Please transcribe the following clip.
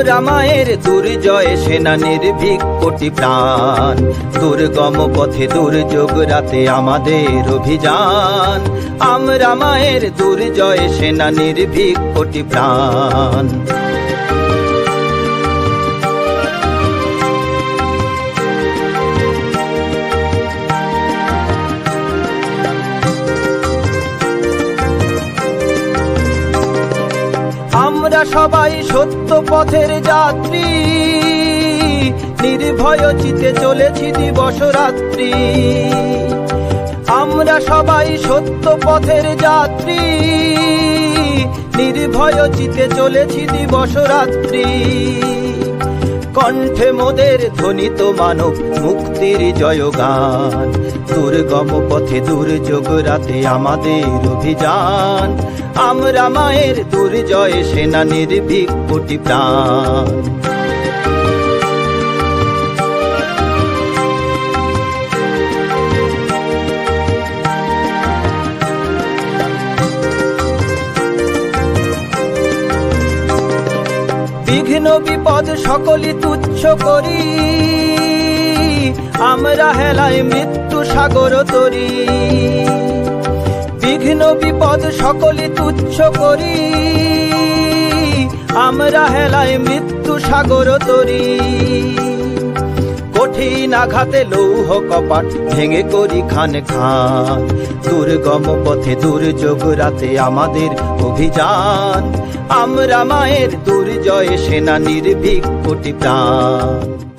আমরা মায়ের দুর্জয় সেনা নির্ভীক কোটি প্রাণ। দুর্গম পথে দুর্যোগ রাতে আমাদের অভিযান। আমরা মায়ের দুর্জয় সেনা নির্ভীক কোটি প্রাণ। আমরা সবাই সত্য পথের যাত্রী। নির্ভয় চিতে চলেছি দিবস রাত্রি। আমরা সবাই সত্য পথের যাত্রী। নির্ভয় চিতে চলেছি দিবস রাত্রি। কণ্ঠে মোদের ধ্বনিত মানব মুক্তির জয়গান। দুর্গম পথে দুর্যোগ রাতে আমাদের অভিযান। আমরা মায়ের দুর্জয় সেনা নির্ভীক কোটি প্রাণ বিঘ্ন বিপদ সকলই তুচ্ছ করি। আমরা হেলাই মৃত্যু সাগর তরি। বিঘ্ন বিপদ সকলই তুচ্ছ করি। আমরা হেলাই মৃত্যু সাগর তরি। কঠিন আঘাতে লৌহ কপাট ভেঙে করি খান খান। দুর্গম পথে দুর্যোগ রাতে আমাদের অভিযান। আমরা মায়ের দুর্জয় সেনা নির্ভীক কোটি প্রাণ।